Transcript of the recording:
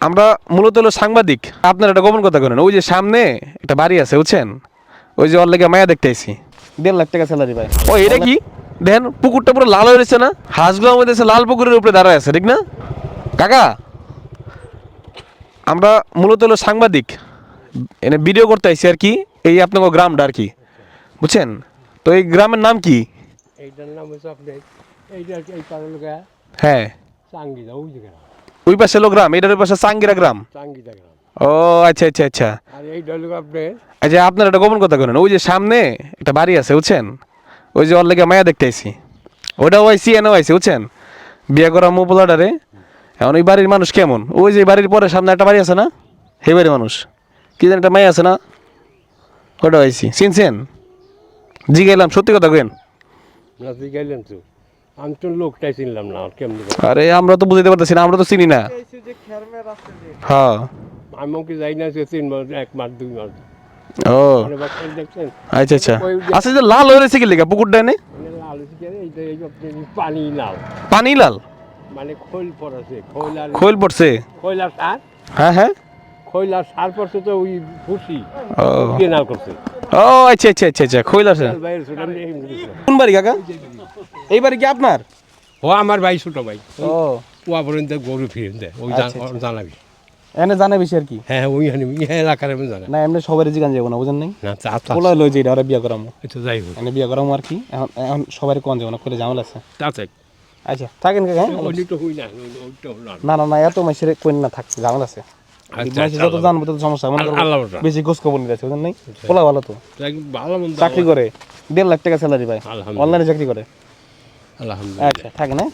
আমরা মূলত হলো সাংবাদিক। আপনার একটা গোপন কথা করেন ওই যে সামনে একটা বাড়ি আছে বুঝছেন? ওই যে ওর লেগে মায়া দেখতে আইছি। দেড় লাখ টাকা স্যালারি পাই ও এটা কি? দেখেন পুকুরটা পুরো লাল হয়ে রয়েছে না? হাঁসগুলো আমাদের লাল পুকুরের উপরে দাঁড়ায় আছে ঠিক না? কাকা আমরা মূলত হলো সাংবাদিক। এনে ভিডিও করতে আইছি আর কি এই আপনার গ্রামটা আর কি বুঝছেন? তো এই গ্রামের নাম কি? এইটার নাম হচ্ছে আপনি এইটা এই হ্যাঁ। চাঙ্গিদা ওই গ্রাম ওই পাশে হলো গ্রাম এটার ওই পাশে সাঙ্গিরা গ্রাম। ও আচ্ছা আচ্ছা আচ্ছা। আর আপনি? আচ্ছা আপনার একটা গোপন কথা করেন ওই যে সামনে একটা বাড়ি আছে বুঝছেন? ওই যে ওর লেগে মায়া দেখতে আইছি। ওটাও আইসি এনেও আইসি বুঝছেন? বিয়ে করা মোপলাডারে এখন ওই বাড়ির মানুষ কেমন? ওই যে বাড়ির পরে সামনে একটা বাড়ি আছে না? সেই বাড়ির মানুষ। কি জানি একটা মায়া আছে না? ওটা আইসি চিনছেন জি গেলাম সত্যি কথা কেন নাচি তো। আমি তো লোকটাই চিনলাম না আর কেমনি আরে আমরা তো বুঝতে পারতেছি না আমরা তো চিনি না। হ্যাঁ। আমি ওকে যাই না সে তিন মাস এক মাস দুই মাস। ও। দেখছেন? আচ্ছা আচ্ছা। আচ্ছা যে লাল হয়ে রয়েছে কি লেখা পুকুরটা এনে? মানে লাল কি, আপনি পানি লাল। পানি লাল? মানে খৈল পড়াছে খৈল আর খোল পড়ছে? খৈল আর সার? হ্যাঁ হ্যাঁ। খৈল আর সার পড়ছে তো ওই ভুসি। ও। করছে। ও আচ্ছা আচ্ছা আচ্ছা আচ্ছা। কোন বাড়ি কাকা? এই বাড়ি কি আপনার? ও আমার ভাই ছোট ভাই। ও। কুয়া পর্যন্ত গরু ফিরে দেয় ওই আচ্ছা, আচ্ছা। জানাবি। এনে জানে বেশি আর কি? হ্যাঁ ওই হানি হ্যাঁ এলাকার আমি জানা না এমনি সবারই জিগান যাব না বুঝেন নাই? না চা চা লই যে এটা ওরা বিয়া করামো। এটা যাই হোক। এনে বিয়া করামো আর কি। এখন এখন সবারই কোন যাব না করে ঝামেলা আছে। তা আচ্ছা থাকেন কাকা হ্যাঁ? তো না না। না এত মাসের কোন না থাক ঝামেলা আছে। যত জানব তত সমস্যা। বেশি খোঁজ খবর নিতে বুঝেন নাই? পোলা ভালো তো। চাকরি করে। দেড় লাখ টাকা স্যালারি পায়। অনলাইনে চাকরি করে। আচ্ছা থাকে হ্যাঁ